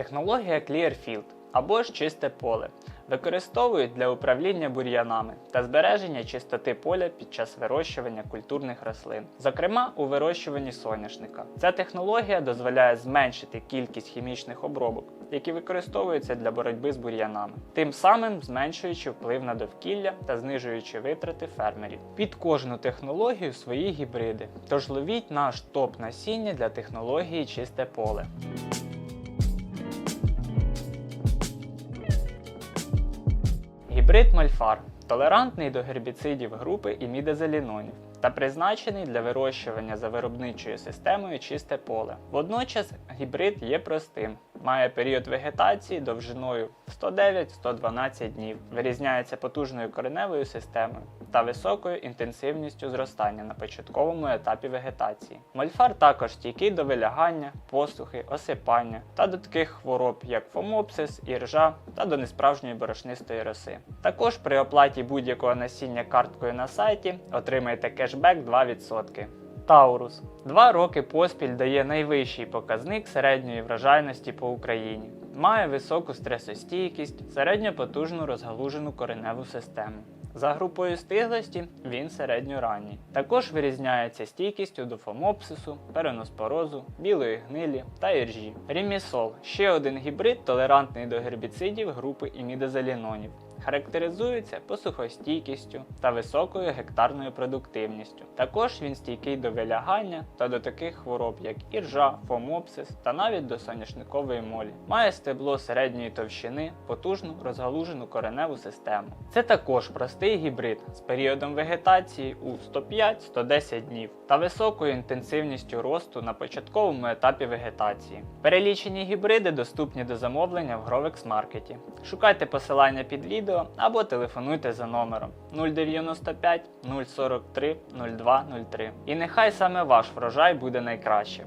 Технологія Clearfield або ж чисте поле використовують для управління бур'янами та збереження чистоти поля під час вирощування культурних рослин, зокрема у вирощуванні соняшника. Ця технологія дозволяє зменшити кількість хімічних обробок, які використовуються для боротьби з бур'янами, тим самим зменшуючи вплив на довкілля та знижуючи витрати фермерів. Під кожну технологію свої гібриди. Тож ловіть наш топ насіння для технології чисте поле. Гібрид Мальфар толерантний до гербіцидів групи імідазелінонів та призначений для вирощування за виробничою системою чисте поле. Водночас гібрид є простим, має період вегетації довжиною 109-112 днів, вирізняється потужною кореневою системою та високою інтенсивністю зростання на початковому етапі вегетації. Мольфар також стійкий до вилягання, посухи, осипання та до таких хвороб, як фомопсис, іржа та до несправжньої борошнистої роси. Також при оплаті будь-якого насіння карткою на сайті отримаєте кешбек 2%. Таурус два роки поспіль дає найвищий показник середньої врожайності по Україні. Має високу стресостійкість, середньопотужну розгалужену кореневу систему. За групою стиглості він середньоранній. Також вирізняється стійкістю до фомопсису, переноспорозу, білої гнилі та іржі. Рімісол ще один гібрид, толерантний до гербіцидів групи імідозалінонів. Характеризується посухостійкістю та високою гектарною продуктивністю. Також він стійкий до вилягання та до таких хвороб, як іржа, фомопсис та навіть до соняшникової молі. Має стебло середньої товщини, потужну розгалужену кореневу систему. Це також простий гібрид з періодом вегетації у 105-110 днів та високою інтенсивністю росту на початковому етапі вегетації. Перелічені гібриди доступні до замовлення в Grovex Market. Шукайте посилання під відео або телефонуйте за номером 095 043 0203. І нехай саме ваш врожай буде найкращим.